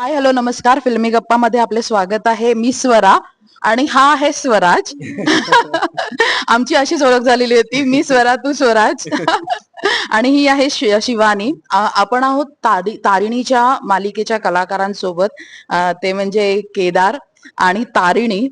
Hi hello नमस्कार. फिल्मी गप्पामध्ये आपले स्वागत आहे. मी स्वरा आणि हा आहे स्वराज. आमची अशीच ओळख झालेली होती. मी स्वरा तू स्वराज. आणि ही आहे शि- शिवानी. आ- आपण आहोत तारी तारिणीच्या मालिकेच्या कलाकारांसोबत. अ, ते म्हणजे केदार आणि तारिणी.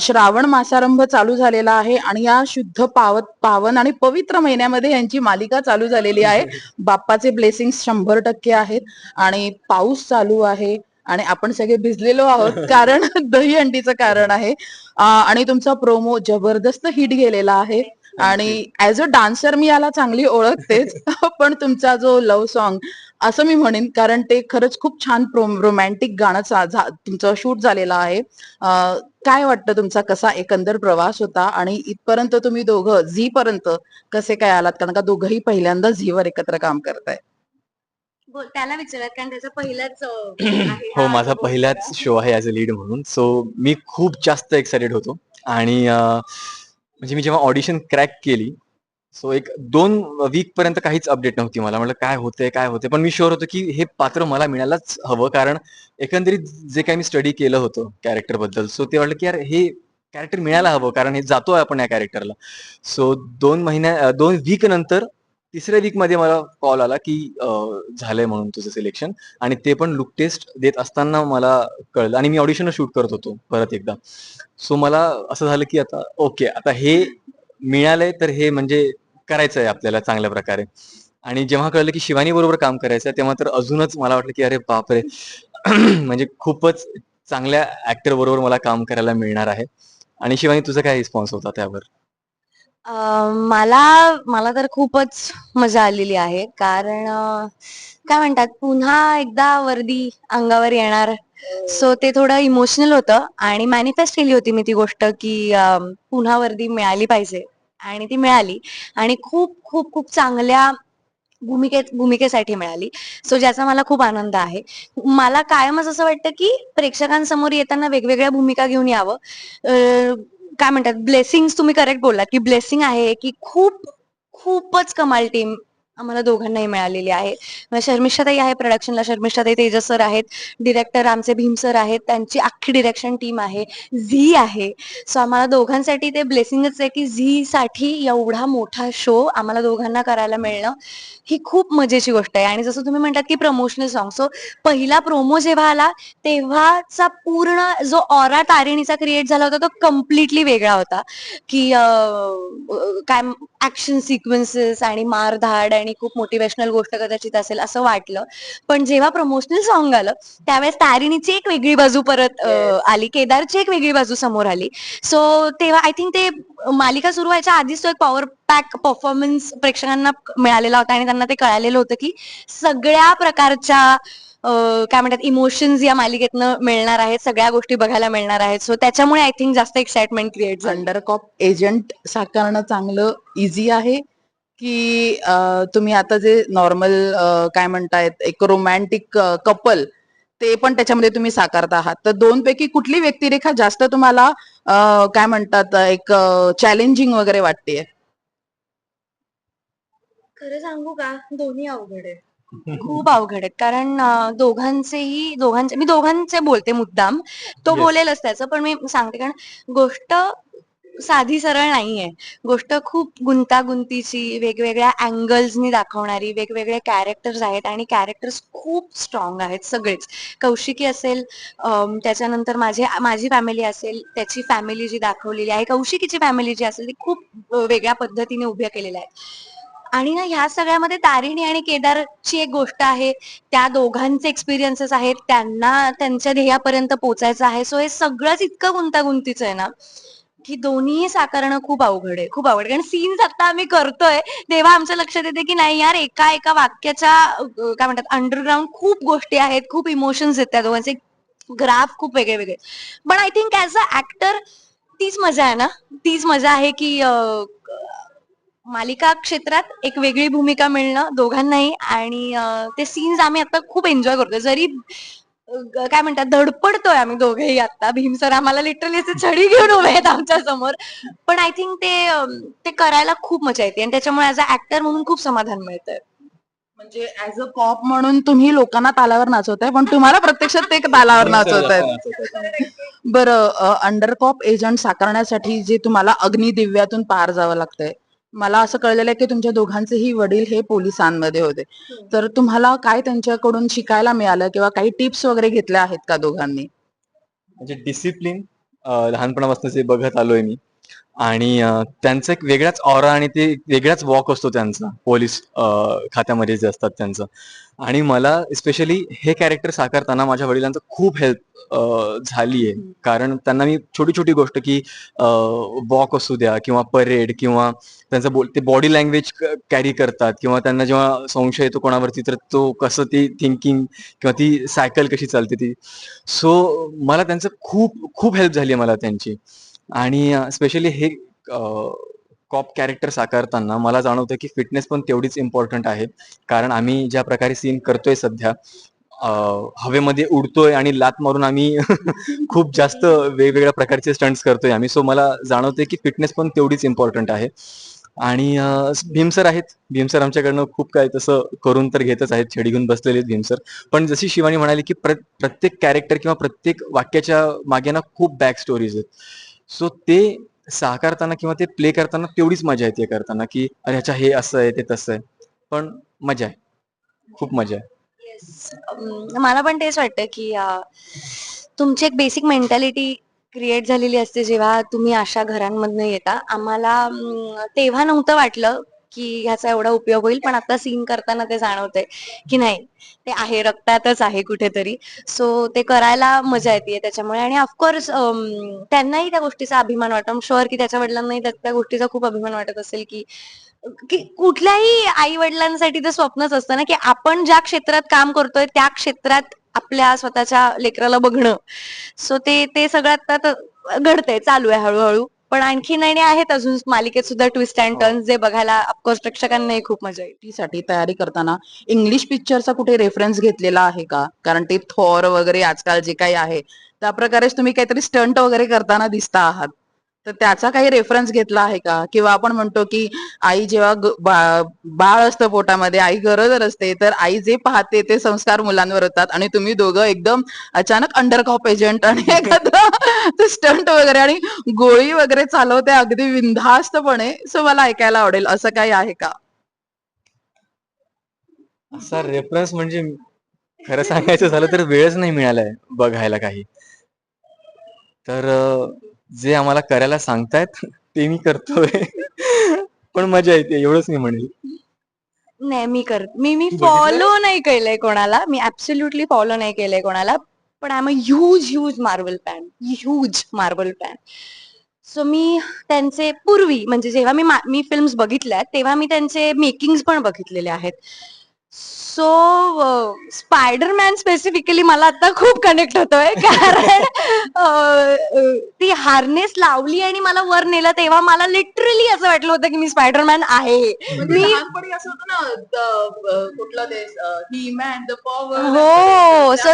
श्रावण मासारंभ चालू झालेला आहे आणि या शुद्ध पावत पावन आणि पवित्र महिन्यामध्ये यांची मालिका चालू झालेली आहे. बाप्पाचे ब्लेसिंग शंभर टक्के आहेत आणि पाऊस चालू आहे आणि आपण सगळे भिजलेलो आहोत कारण दहीहंडीचं कारण आहे. आणि तुमचा प्रोमो जबरदस्त हिट गेलेला आहे आणि ऍज अ डान्सर मी याला चांगली ओळखतेच पण तुमचा जो लव्ह सॉन्ग असं मी म्हणेन कारण ते खरंच खूप छान रोमॅन्टिक गाणं तुमचं शूट झालेलं आहे. काय वाटतं तुमचा? कसा एकंदर प्रवास होता? आणि इथपर्यंत तुम्ही दोघं झी पर्यंत कसे काय आलात? कारण का दोघंही पहिल्यांदा झीवर एकत्र काम करताय. बोल त्याला विचारत कारण त्याचा पहिलाच अं, आहे हो हा माझा अनुभव. पहिलाच. शो आहे ऍज अ लीड म्हणून. सो मी खूप जास्त एक्साइटेड होतो. आणि अं, म्हणजे मी जेव्हा ऑडिशन क्रॅक केली सो एक दोन वीक पर्यंत काहीच अपडेट नव्हती मला. म्हटलं काय होतंय काय होते पण मी शुअर होतो की हे पात्र मला मिळायलाच हवं. कारण एकंदरीत जे काही मी स्टडी केलं होतं कॅरेक्टरबद्दल सो ते वाटलं की यार हे कॅरेक्टर मिळायला हवं. कारण हे जातोय आपण या कॅरेक्टरला सो दोन महिन्या दोन वीक नंतर तिसऱ्या वीकमध्ये मला कॉल आला की झालंय म्हणून तुझं सिलेक्शन आणि ते पण लुक टेस्ट देत असताना मला कळलं. आणि मी ऑडिशन शूट करत होतो परत एकदा. सो मला असं झालं की आता ओके आता हे मिळालंय तर हे म्हणजे करायचं आहे आपल्याला चांगल्या प्रकारे. आणि जेव्हा कळलं की शिवानी बरोबर काम करायचं तेव्हा तर अजूनच मला वाटलं की अरे बापरे! म्हणजे खूपच चांगल्या ऍक्टर बरोबर मला काम करायला मिळणार आहे. आणि शिवानी तुझा काय रिस्पॉन्स होता त्यावर? मला मला तर खूपच मजा आलेली आहे. कारण काय म्हणतात पुन्हा एकदा वर्दी अंगावर येणार सो ते थोडं इमोशनल होतं आणि मॅनिफेस्ट केली होती मी ती गोष्ट की अं, पुन्हा वर्दी मिळाली पाहिजे. आणि ती मिळाली आणि खूप खूप खूप चांगल्या भूमिके भूमिकेसाठी मिळाली. सो ज्याचा मला खूप आनंद आहे. मला कायमच असं वाटतं की प्रेक्षकांसमोर येताना वेगवेगळ्या भूमिका घेऊन यावं. अं, काय म्हणतात ब्लेसिंग तुम्ही करेक्ट बोललात की ब्लेसिंग आहे की खूप खूपच कमाल टीम आम्हाला दोघांनाही मिळालेली आहे. शर्मिष्ठाताई आहे प्रोडक्शनला शर्मिष्ठाताई तेजस सर आहेत. डिरेक्टर आमचे भीम सर आहेत. त्यांची अख्खी डिरेक्शन टीम आहे. झी आहे. सो आम्हाला दोघांसाठी ते ब्लेसिंगच आहे की झी साठी एवढा मोठा शो आम्हाला दोघांना करायला मिळणं ही खूप मजेची गोष्ट आहे. आणि जसं तुम्ही म्हणतात की प्रमोशनल सॉन्ग सो पहिला प्रोमो जेव्हा आला तेव्हाचा पूर्ण जो ऑरा तारिणीचा क्रिएट झाला होता तो कम्प्लिटली वेगळा होता. की काय ऍक्शन सिक्वेन्सेस आणि मारधाड आणि खूप मोटिवेशनल गोष्ट कदाचित असेल असं वाटलं. पण जेव्हा प्रमोशनल सॉन्ग आलं त्यावेळेस तारिणीची एक वेगळी बाजू परत आली. केदारची एक वेगळी बाजू समोर आली. सो तेव्हा आय थिंक ते मालिका सुरू व्हायच्या आधीच तो एक पॉवर पॅक परफॉर्मन्स प्रेक्षकांना मिळालेला होता आणि त्यांना ते कळालेलं होतं की सगळ्या प्रकारच्या काय म्हणतात इमोशन्स या मालिकेतनं मिळणार आहेत सगळ्या गोष्टी बघायला मिळणार आहेत. सो त्याच्यामुळे आय थिंक जास्त एक्साइटमेंट क्रिएट अंडरकॉप एजंट साकारणं चांगलं इझी आहे. की तुम्ही आता जे नॉर्मल काय म्हणतायत एक रोमॅन्टिक कपल ते पण त्याच्यामध्ये तुम्ही साकारत आहात. तर दोन पैकी कुठली व्यक्तिरेखा जास्त तुम्हाला काय म्हणतात एक चॅलेंजिंग वगैरे वाटते खरं सांगू का? दोन्ही अवघड आहेत. खूप अवघड आहेत. कारण दोघांचेही दोघांचे मी दोघांचे बोलते मुद्दाम. तो Yes. बोलेलच त्याचं पण मी सांगते. कारण गोष्ट साधी सरळ नाहीये. गोष्ट खूप गुंतागुंतीची वेगवेगळ्या अँगल्सनी दाखवणारी वेगवेगळे कॅरेक्टर्स आहेत आणि कॅरेक्टर्स खूप स्ट्रॉंग आहेत सगळेच. कौशिकी असेल त्याच्यानंतर माझे माझी फॅमिली असेल त्याची फॅमिली जी दाखवलेली आहे कौशिकीची फॅमिली जी असेल ती खूप वेगळ्या पद्धतीने उभ्या केलेल्या आहेत. आणि ना ह्या सगळ्यामध्ये तारिणी आणि केदारची एक गोष्ट आहे त्या दोघांचे एक्सपिरियन्सेस आहेत त्यांना त्यांच्या ध्येयापर्यंत पोहोचायचं आहे. सो हे सगळंच इतकं गुंतागुंतीचं आहे ना. की दोन्ही साकारणं खूप अवघड आहे खूप अवघड आहे. कारण सीन्स आता आम्ही करतोय तेव्हा आमच्या लक्षात येते की नाही यार एका एका वाक्याच्या काय म्हणतात अंडरग्राऊंड खूप गोष्टी आहेत खूप इमोशन्स आहेत त्या दोघांचे ग्राफ खूप वेगळे वेगळे. पण I think as a actor तीच मजा आहे ना? तीच मजा आहे की मालिका क्षेत्रात एक वेगळी भूमिका मिळणं दोघांनाही आणि ते सीन्स आम्ही आता खूप एन्जॉय करतोय. जरी काय म्हणतात धडपडतोय आम्ही दोघेही आता भीम सर आम्हाला लिटरली असे छडी घेऊन उभे आहेत आमच्यासमोर पण आय थिंक ते ते करायला खूप मजा येते. आणि त्याच्यामुळे ऍज अ ऍक्टर म्हणून खूप समाधान मिळतंय. म्हणजे ऍज अ कॉप म्हणून तुम्ही लोकांना तालावर नाचवताय पण तुम्हाला प्रत्यक्षात ते तालावर नाचवतायत. बरं अंडर कॉप एजंट साकारण्यासाठी जे तुम्हाला अग्निदिव्यातून पार जावं लागतंय मला असं कळलेलं आहे की तुमच्या दोघांचेही वडील हे पोलिसांमध्ये होते. तर तुम्हाला काय त्यांच्याकडून शिकायला मिळालं किंवा काही टिप्स वगैरे घेतल्या आहेत का दोघांनी? म्हणजे डिसिप्लिन लहानपणापासून जे बघत आलोय मी. आणि त्यांचा एक वेगळाच ऑरा आणि ते वेगळाच वॉक असतो त्यांचा. पोलीस खात्यामध्ये जे असतात त्यांचं. आणि मला स्पेशली हे कॅरेक्टर साकारताना माझ्या वडिलांचं खूप हेल्प झाली आहे कारण त्यांना मी छोटी छोटी गोष्ट की वॉक असू द्या किंवा परेड किंवा त्यांचं बोल ते बॉडी लँग्वेज कॅरी करतात किंवा त्यांना जेव्हा संशय येतो कोणावरती तर तो कसं ती थिंकिंग किंवा ती सायकल कशी चालते ती. सो मला त्यांचं खूप खूप हेल्प झाली आहे मला त्यांची. आणि स्पेशली हे कॉप कॅरेक्टर साकारताना मला जाणवतं की फिटनेस पण तेवढीच इम्पॉर्टंट आहे. कारण आम्ही ज्या प्रकारे सीन करतोय सध्या हवेमध्ये उडतोय आणि लात मारून आम्ही खूप जास्त वेगवेगळ्या प्रकारचे स्टंट्स करतोय आम्ही. सो मला जाणवतंय की फिटनेस पण तेवढीच इम्पॉर्टंट आहे. आणि भीमसर आहेत. भीमसर आमच्याकडनं खूप काय तसं करून तर घेतच आहेत. छडी घेऊन बसलेले आहेत भीमसर पण जशी शिवानी म्हणाली की प्र- प्रत्येक कॅरेक्टर किंवा प्रत्येक वाक्याच्या मागे ना खूप बॅक स्टोरीज आहेत. सो ते साकारताना किंवा ते प्ले करताना तेवढीच मजा येते करताना की अरे ह्याच्या हे असं आहे ते तसं आहे. पण मजा आहे. खूप मजा आहे. Yes. मला पण तेच वाटतं की अं, तुमची एक बेसिक मेंटॅलिटी क्रिएट झालेली असते जेव्हा तुम्ही अशा घरांमधनं येता. आम्हाला अं, तेव्हा नव्हतं वाटलं की ह्याचा एवढा उपयोग होईल पण आता सीन करताना ते जाणवतंय की नाही ते आहे रक्तातच आहे कुठेतरी. सो ते करायला मजा येते त्याच्यामुळे. आणि ऑफकोर्स त्यांनाही त्या गोष्टीचा अभिमान वाटतो. शुअर की त्याच्या वडिलांनाही त्या त्या गोष्टीचा खूप अभिमान वाटत असेल की की कुठल्याही आई वडिलांसाठी ते स्वप्नच असतं ना की आपण ज्या क्षेत्रात काम करतोय त्या क्षेत्रात आपल्या स्वतःच्या लेकराला बघणं. सो ते ते सगळं आता तर घडतंय चालू आहे हळूहळू. पण आणखी नाही आहेत अजून मालिकेत सुद्धा ट्विस्ट अँड टर्न्स जे बघायला ऑफकोर्स प्रेक्षकांनाही खूप मजा येईल. साठी तयारी करताना. इंग्लिश पिक्चरचा कुठे रेफरन्स घेतलेला आहे का? कारण ते थॉर वगैरे आजकाल जे काही आहे त्या प्रकारेच तुम्ही काहीतरी स्टंट वगैरे करताना दिसता आहात. तर त्याचा काही रेफरन्स घेतला आहे का? किंवा आपण म्हणतो की आई जेव्हा बा- बाळ असतं पोटामध्ये आई गरोदर असते तर आई जे पाहते ते संस्कार मुलांवर होतात. आणि तुम्ही दोघं एकदम अचानक अंडर कॉप एजंट आणि एखादं स्टंट वगैरे आणि गोळी वगैरे चालवते अगदी विंधास्तपणे. सो मला ऐकायला आवडेल. असं काही आहे का? असा रेफरन्स म्हणजे खरं सांगायचं झालं तर वेळच नाही मिळालाय बघायला काही. तर जे आम्हाला करायला सांगतायत ते मी करतोय. पण मजा येते एवढंच मी म्हणेल. नाही मी कर मी मी? फॉलो नाही केलंय कोणाला. मी ऍब्सोल्युटली फॉलो नाही केलंय कोणाला. पण I am a huge huge Marvel fan huge Marvel fan so मी त्यांचे पूर्वी म्हणजे जेव्हा मी मा- मी फिल्म्स बघितल्या तेव्हा मी त्यांचे मेकिंग पण बघितलेले आहेत. सो स्पायडरमॅन स्पेसिफिकली मला आता खूप कनेक्ट होतोय. कारण ती हार्नेस लावली आणि मला वर नेलं तेव्हा मला लिटरली असं वाटलं होतं की मी स्पायडरमॅन आहे. मी असं होतं ना कुठलं ते ही मॅन द पॉवर हो सो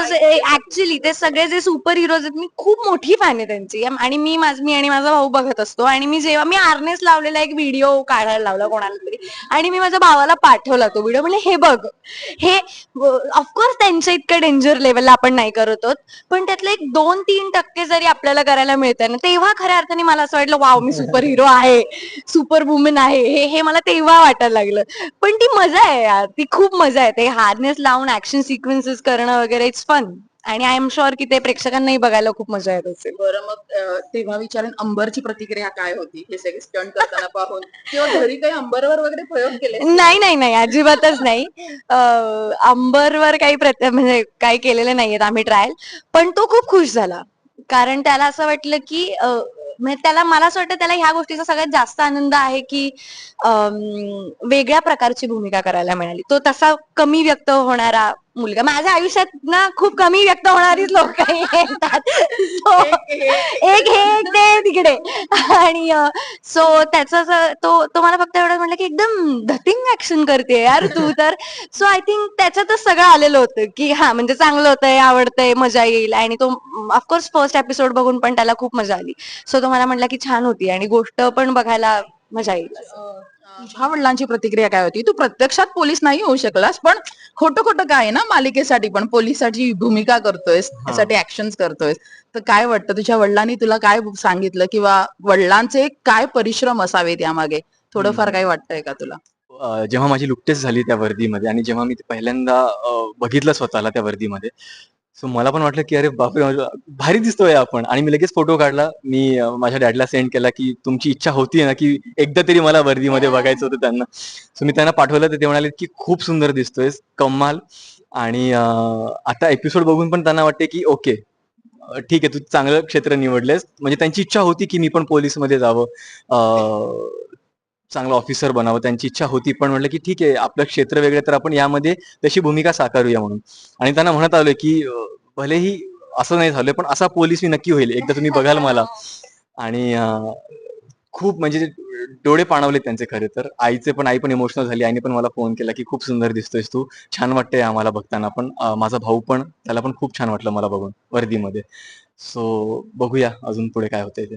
ऍक्च्युली ते सगळे जे सुपर हिरोज आहेत मी खूप मोठी फॅन आहे त्यांची. आणि मी माझ मी आणि माझा भाऊ बघत असतो. आणि मी जेव्हा मी आर्नेस लावलेला एक व्हिडिओ काढायला लावला कोणाला तरी. आणि मी माझ्या भावाला पाठवला तो व्हिडिओ म्हणजे हे बघ हे ऑफकोर्स त्यांच्या इतकं डेंजर लेवलला आपण नाही करत आहोत. पण त्यातले एक दोन तीन टक्के जरी आपल्याला करायला मिळतंय ना तेव्हा खऱ्या अर्थाने मला असं वाटलं वाव मी सुपर हिरो आहे सुपर वुमन आहे. हे हे मला तेव्हा वाटायला लागलं. पण ती मजा आहे यार ती खूप मजा आहे. ते हार्नेस लावून ऍक्शन सिक्वेन्सेस करणं वगैरे इट्स फन आणि आय एम शुअर की ते प्रेक्षकांनाही बघायला खूप मजा येत असेल. बरं मग अं, तेव्हा विचारेन अंबरची प्रतिक्रिया काय होती? हे सगळे स्टंट करताना पाहून. किंवा घरी काही अंबरवर वगैरे प्रयोग केले नाही नाही नाही अजिबातच नाही. अं, अंबरवर काही प्रत म्हणजे काही केलेले नाहीयेत आम्ही ट्रायल पण तो खूप खुश झाला. कारण त्याला असं वाटलं की अं, म्हणजे त्याला मला असं वाटतं त्याला ह्या गोष्टीचा सगळ्यात जास्त आनंद आहे की वेगळ्या प्रकारची भूमिका करायला मिळाली. तो तसा कमी व्यक्त होणारा मुलगा. माझ्या आयुष्यात ना खूप कमी व्यक्त होणारीच लोक येतात. एक हे एक ते तिकडे. आणि सो त्याचा तो तो मला फक्त एवढं म्हटलं की एकदम धतिंग ऍक्शन करते यार तू. तर सो आय थिंक त्याच्यातच सगळं आलेलं होतं की हा म्हणजे चांगलं होतंय आवडतंय मजा येईल. आणि तो ऑफकोर्स फर्स्ट एपिसोड बघून पण त्याला खूप मजा आली. सो तो मला म्हटला की छान होती. आणि गोष्ट पण बघायला मजा येईल. तुझ्या वडिलांची प्रतिक्रिया काय होती? तू प्रत्यक्षात पोलीस नाही होऊ शकलास पण खोटं खोटं काय आहे ना मालिकेसाठी? पण पोलिसाची भूमिका करतोयस त्यासाठी ऍक्शन करतोयस. तर काय वाटतं? तुझ्या वडिलांनी तुला काय सांगितलं? किंवा वडिलांचे काय परिश्रम असावेत यामागे? थोडंफार. काही वाटतंय का तुला? जेव्हा माझी लुकटेस झाली त्या वर्दीमध्ये आणि जेव्हा मी पहिल्यांदा बघितलं स्वतःला त्या वर्दीमध्ये सो मला पण वाटलं की अरे बापरे म्हणजे भारी दिसतोय आपण. आणि मी लगेच फोटो काढला. मी माझ्या डॅडला सेंड केला की तुमची इच्छा होती ना की एकदा तरी मला वर्दीमध्ये बघायचं होतं त्यांना. सो मी त्यांना पाठवलं तर ते म्हणाले की खूप सुंदर दिसतोय कमाल. आणि आता एपिसोड बघून पण त्यांना वाटते की ओके ठीक आहे तू चांगलं क्षेत्र निवडलेस म्हणजे त्यांची इच्छा होती की मी पण पोलीसमध्ये जावं. चांगलं ऑफिसर बनावं त्यांची इच्छा होती पण म्हटलं की ठीक आहे आपलं क्षेत्र वेगळं तर आपण यामध्ये तशी भूमिका साकारूया म्हणून. आणि त्यांना म्हणत आलोय की भलेही असं नाही झालंय पण असा पोलीस मी नक्की होईल. एकदा तुम्ही बघाल मला. आणि खूप म्हणजे डोळे पाणवले त्यांचे खरे तर. आईचे पण आई पण इमोशनल झाली. आईने पण मला फोन केला की खूप सुंदर दिसतोयस तू. छान वाटतंय आम्हाला बघताना पण माझा भाऊ पण त्याला पण खूप छान वाटलं मला बघून वर्दीमध्ये. सो बघूया अजून पुढे काय होतंय ते.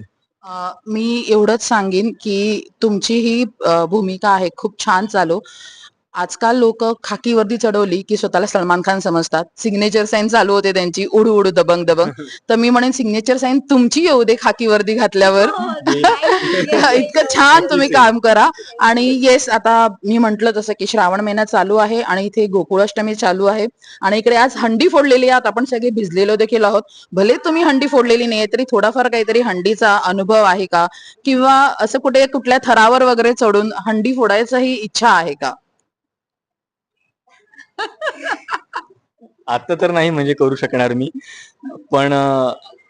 मी एवढंच सांगेन की तुमची ही भूमिका आहे खूप छान चालू. आजकाल लोक खाकी वर्दी चढवली की स्वतःला सलमान खान समजतात. सिग्नेचर साईन चालू होते त्यांची उडू उडू दबंग दबंग. तर मी म्हणेन सिग्नेचर साईन तुमची येऊ दे खाकी वर्दी घातल्यावर इतकं छान तुम्ही काम करा. आणि येस आता मी म्हंटल तसं की श्रावण महिना चालू आहे आणि इथे गोकुळाष्टमी चालू आहे. आणि इकडे आज हंडी फोडलेली आहात. आपण सगळे भिजलेलो देखील आहोत. भले तुम्ही हंडी फोडलेली नाहीये तरी थोडाफार काहीतरी हंडीचा अनुभव आहे का? किंवा असं कुठे कुठल्या थरावर वगैरे चढून हंडी फोडायचं ही इच्छा आहे का? आता तर नाही म्हणजे करू शकणार मी. पण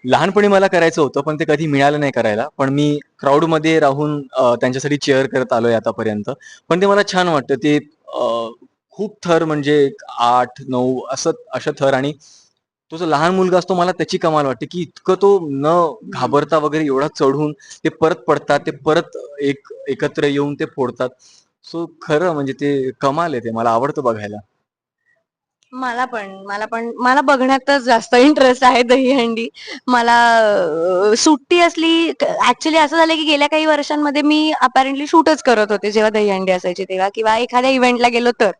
लहानपणी मला करायचं होतं पण ते कधी मिळालं नाही करायला. पण मी क्राऊडमध्ये राहून त्यांच्यासाठी चेअर करत आलोय आतापर्यंत. पण ते मला छान वाटतं. ते खूप थर म्हणजे एक आठ नऊ असं अशा थर आणि तो जो लहान मुलगा असतो मला त्याची कमाल वाटते की इतकं तो न घाबरता वगैरे एवढा चढून ते परत पडतात ते परत एक एकत्र येऊन ते फोडतात. सो खरं म्हणजे ते कमाल आहे ते. मला आवडतं बघायला. मला पण मला पण मला बघण्यातच जास्त इंटरेस्ट आहे दहीहंडी मला अं, सुट्टी असली ऍक्च्युली असं झालं की गेल्या काही वर्षांमध्ये मी अपॅरेंटली शूटच करत होते जेव्हा दहीहंडी असायची तेव्हा किंवा एखाद्या इव्हेंटला गेलो तर.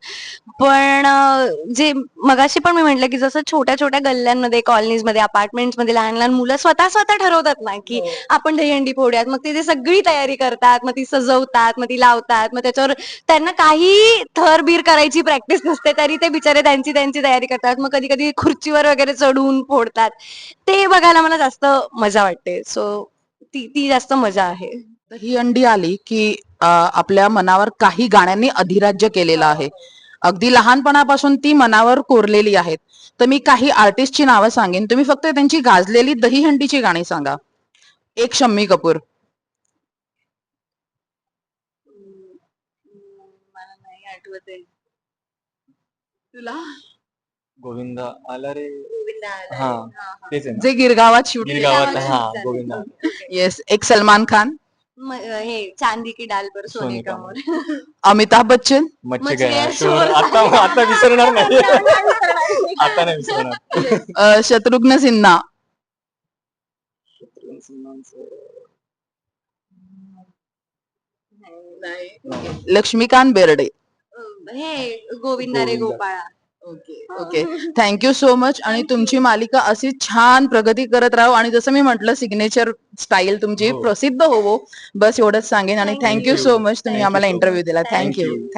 पण अं, जे मगाशी पण मी म्हटलं की जसं छोट्या छोट्या गल्ल्यांमध्ये कॉलनीजमध्ये अपार्टमेंट्समध्ये लहान लहान मुलं स्वतः स्वतः ठरवतात ना की आपण दहीहंडी फोडूयात. मग ते ते सगळी तयारी करतात मग ती सजवतात मग ती लावतात मग त्याच्यावर त्यांना काही थरबीर करायची प्रॅक्टिस नसते तरी ते बिचारे त्यांची त्यांची तयारी करतात. मग कधी कधी खुर्चीवर वगैरे चढून फोडतात. ते बघायला मला जास्त मजा वाटते. सो ती ती जास्त मजा आहे. तर ही अंडी आली की आपल्या मनावर काही गाण्यांनी अधिराज्य केलेलं आहे. अगदी लहानपणापासून ती मनावर कोरलेली आहेत. तर मी काही आर्टिस्टची नावं सांगेन. तुम्ही फक्त त्यांची गाजलेली दहीहंडीची गाणी सांगा. एक शम्मी कपूर. मला नाही आठवत तुला? गोविंदा आला रे. हा तेच आहे ना. जे गिरगावात शूट गिरगावात हा. गोविंदा. येस एक सलमान खान. हे चांदी की डाल पर सोने सोने का का मोर. अमिताभ बच्चन? शोर. शोर. आता आता विसरणार नाही. आता नाही विसरणार. अं, शत्रुघ्न सिन्हा. लक्ष्मीकांत बेर्डे. हे गोविंदा रे Govinda. Gopala. Okay okay thank you so much आणि तुमची मालिका अशी छान प्रगती करत राहू. आणि जसं मी म्हटलं सिग्नेचर स्टाईल तुमची हो. प्रसिद्ध होवो. बस एवढंच सांगेन. आणि Thank thank you you. So much तुम्ही Thank you आम्हाला so इंटरव्ह्यू. दिला. Thank thank you you. थँक्यू